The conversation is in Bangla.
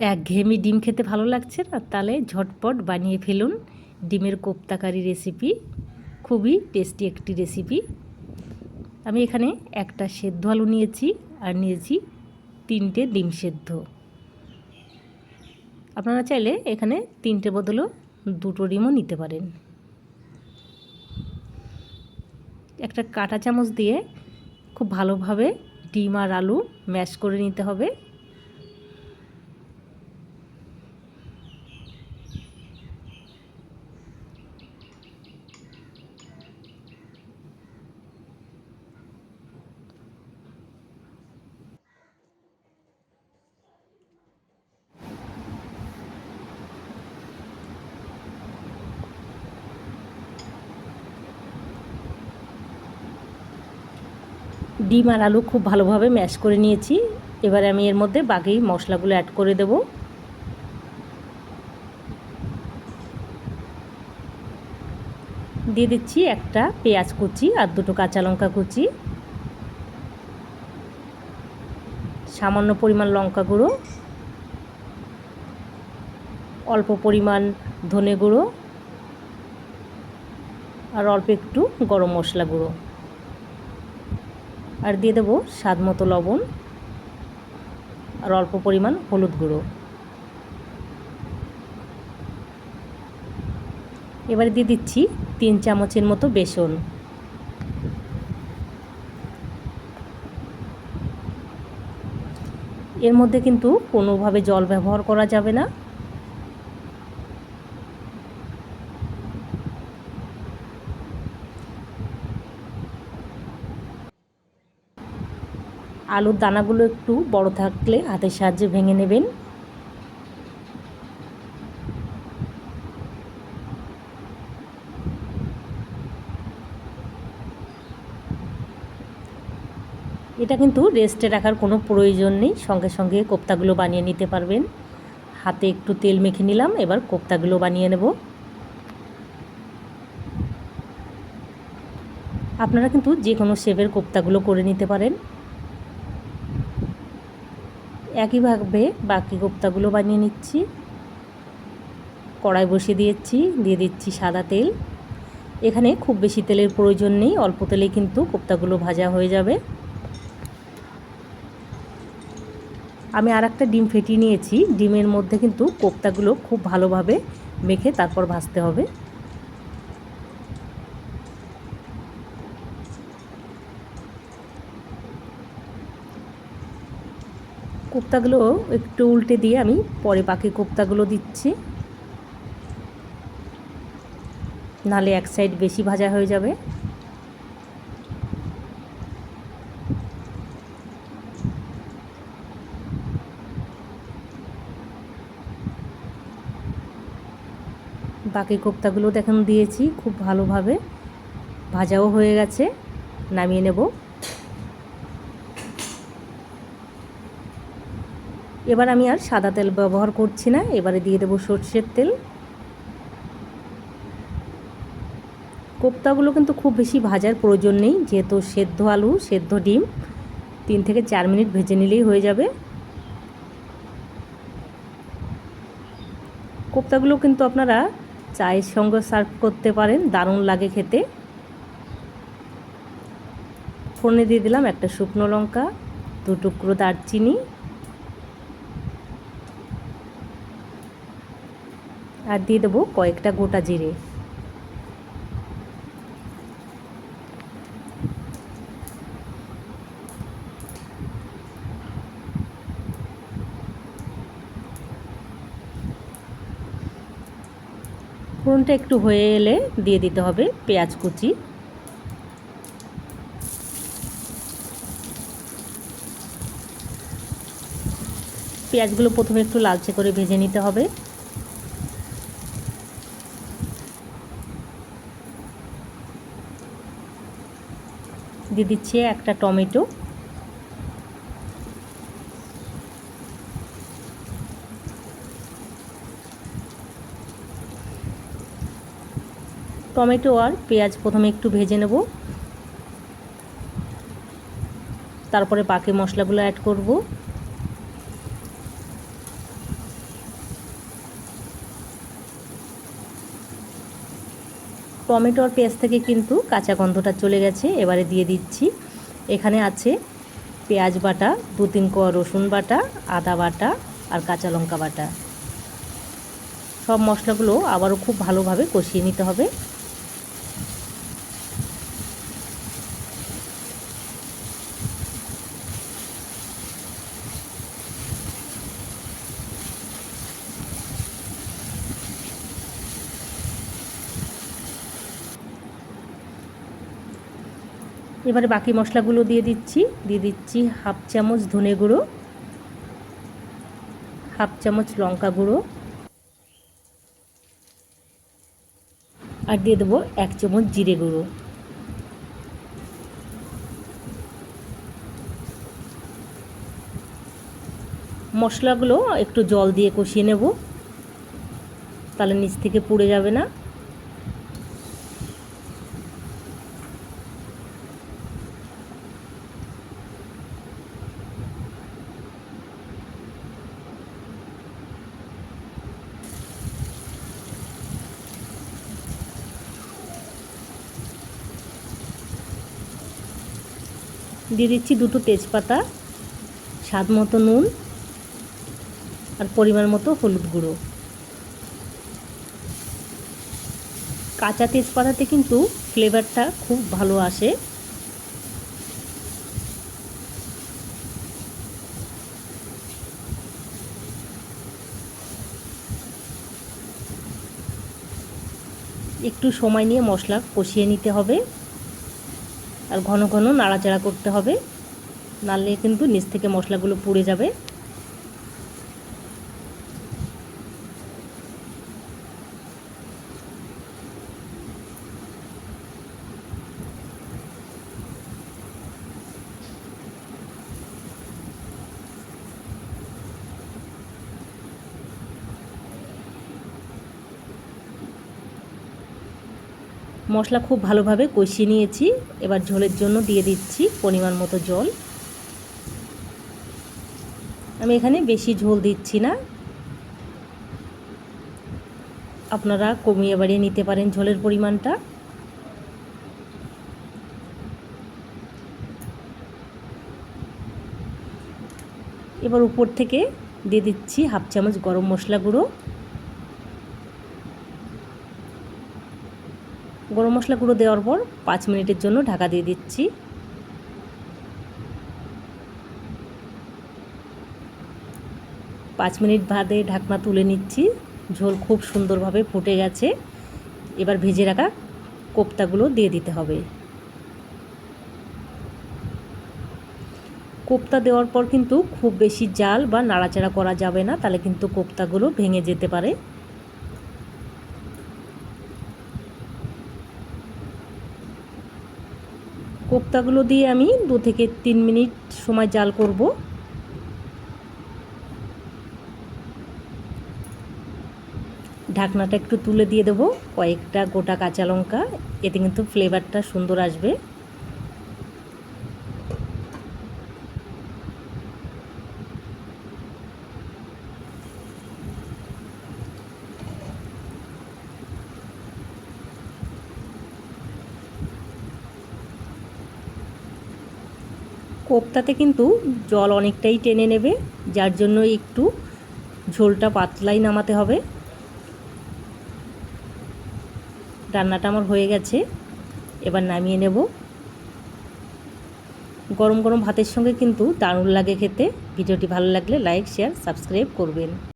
এক ঘেয়েমি ডিম খেতে ভালো লাগছে না? তাহলে ঝটপট বানিয়ে ফেলুন ডিমের কোপ্তাকারি রেসিপি। খুবই টেস্টি একটি রেসিপি। আমি এখানে একটা সেদ্ধ আলু নিয়েছি আর নিয়েছি তিনটে ডিম সেদ্ধ। আপনারা চাইলে এখানে তিনটে বদলেও দুটো ডিমও নিতে পারেন। একটা কাঁটা চামচ দিয়ে খুব ভালোভাবে ডিম আর আলু ম্যাশ করে নিতে হবে। ডিম আর আলু খুব ভালোভাবে ম্যাশ করে নিয়েছি। এবারে আমি এর মধ্যে বাকি মশলাগুলো অ্যাড করে দেব। দিয়ে দিচ্ছি একটা পেঁয়াজ কুচি আর দুটো কাঁচা লঙ্কা কুচি। সামান্য পরিমাণ লঙ্কা গুঁড়ো। অল্প পরিমাণ ধনে গুঁড়ো। আর অল্প একটু গরম মশলা গুঁড়ো। আর দিয়ে দেবো স্বাদ মতো লবণ আর অল্প পরিমাণ হলুদ গুঁড়ো। এবারে দিয়ে দিচ্ছি তিন চামচের মতো বেসন। এর মধ্যে কিন্তু কোনোভাবে জল ব্যবহার করা যাবে না। আলুর দানাগুলো একটু বড় থাকলে হাতের সাহায্যে ভেঙে নেবেন। এটা কিন্তু রেস্টে রাখার কোনো প্রয়োজন নেই, সঙ্গে সঙ্গে কোপ্তাগুলো বানিয়ে নিতে পারবেন। হাতে একটু তেল মেখে নিলাম, এবার কোপ্তাগুলো বানিয়ে নেব। আপনারা কিন্তু যে কোনো শেপের কোপ্তাগুলো করে নিতে পারেন। একইভাবে বাকি কোপ্তাগুলো বানিয়ে নিচ্ছি। কড়াই বসিয়ে দিয়েছি, দিয়ে দিচ্ছি সাদা তেল। এখানে খুব বেশি তেলের প্রয়োজন নেই, অল্প তেলেই কিন্তু কোপ্তাগুলো ভাজা হয়ে যাবে। আমি আর একটা ডিম ফেটিয়ে নিয়েছি। ডিমের মধ্যে কিন্তু কোপ্তাগুলো খুব ভালোভাবে মেখে তারপর ভাজতে হবে। কোপ্তাগুলো একটু উল্টে দিয়ে আমি পরে বাকি কোপ্তাগুলো দিচ্ছি। নালে এক সাইড বেশি ভাজা হয়ে যাবে। বাকি কোপ্তাগুলো দেখুন দিয়েছি, খুব ভালোভাবে ভাজাও হয়ে গেছে, নামিয়ে নেব। এবার আমি আর সাদা তেল ব্যবহার করছি না, এবারে দিয়ে দেবো সর্ষের তেল। কোপ্তাগুলো কিন্তু খুব বেশি ভাজার প্রয়োজন নেই, যেহেতু সেদ্ধ আলু, সেদ্ধ ডিম, তিন থেকে চার মিনিট ভেজে নিলেই হয়ে যাবে। কোপ্তাগুলো কিন্তু আপনারা চায়ের সঙ্গে সার্ভ করতে পারেন, দারুণ লাগে খেতে। ফোনে দিয়ে দিলাম একটা শুকনো লঙ্কা দু টুকরো দারচিনি আর দিয়ে দেবো কয়েকটা গোটা জিরে। ফোড়নটা একটু হয়ে এলে দিয়ে দিতে হবে পেঁয়াজ কুচি। পেঁয়াজগুলো প্রথমে একটু লালচে করে ভেজে নিতে হবে। দিয়ে দিচ্ছে একটা টমেটো। টমেটো আর পেঁয়াজ প্রথমে একটু ভেজে নেব। তারপরে বাকি মশলাগুলো অ্যাড করব। টমেটো আর পেঁয়াজ থেকে কিন্তু কাঁচা গন্ধটা চলে গেছে, এবারে দিয়ে দিচ্ছি। এখানে আছে পেঁয়াজ বাটা, দু তিন কোয়া রসুন বাটা, আদা বাটা আর কাঁচা লঙ্কা বাটা। সব মশলাগুলো আবারও খুব ভালোভাবে কষিয়ে নিতে হবে। এবারে বাকি মশলাগুলো দিয়ে দিচ্ছি। দিয়ে দিচ্ছি হাফ চামচ ধনে গুঁড়ো, হাফ চামচ লঙ্কা গুঁড়ো আর দিয়ে দেবো এক চামচ জিরে গুঁড়ো। মশলাগুলো একটু জল দিয়ে কষিয়ে নেব। তাহলে নিচ থেকে পুড়ে যাবে না। দিয়ে দিচ্ছি দুটো তেজপাতা, স্বাদ মতো নুন আর পরিমাণ মতো হলুদ গুঁড়ো। কাঁচা তেজপাতাতে কিন্তু ফ্লেভারটা খুব ভালো আসে। একটু সময় নিয়ে মশলা কষিয়ে নিতে হবে। আর ঘন ঘন নাড়াচাড়া করতে হবে। নাড়লে কিন্তু নিচ থেকে মশলাগুলো পুড়ে যাবে। মশলা খুব ভালোভাবে কষিয়ে নিয়েছি। এবার ঝোলের জন্য দিয়ে দিচ্ছি পরিমাণ মতো জল। আমি এখানে বেশি ঝোল দিচ্ছি না। আপনারা কমিয়ে বাড়িয়ে নিতে পারেন ঝোলের পরিমাণটা। এবার উপর থেকে দিয়ে দিচ্ছি হাফ চামচ গরম মশলা গুঁড়ো। গরম মশলা গুঁড়ো দেওয়ার পর পাঁচ মিনিটের জন্য ঢাকা দিয়ে দিচ্ছি। পাঁচ মিনিট বাদে ঢাকনা তুলে নিচ্ছি। ঝোল খুব সুন্দরভাবে ফুটে গেছে। এবার ভেজে রাখা কোপ্তাগুলো দিয়ে দিতে হবে। কোপ্তা দেওয়ার পর কিন্তু খুব বেশি জাল বা নাড়াচাড়া করা যাবে না, তাহলে কিন্তু কোপ্তাগুলো ভেঙে যেতে পারে। কোপ্তাগুলো দিয়ে আমি দু থেকে তিন মিনিট সময় জাল করব। ঢাকনাটা একটু তুলে দিয়ে দেবো কয়েকটা গোটা কাঁচা লঙ্কা, এতে কিন্তু ফ্লেভারটা সুন্দর আসবে। কোপ্তাতে কিন্তু জল অনেকটাই টেনে নেবে, যার জন্য একটু ঝোলটা পাতলাই নামাতে হবে। রান্নাটা আমার হয়ে গেছে, এবার নামিয়ে নেব। গরম গরম ভাতের সঙ্গে কিন্তু দারুণ লাগে খেতে। ভিডিওটি ভালো লাগলে লাইক, শেয়ার, সাবস্ক্রাইব করবেন।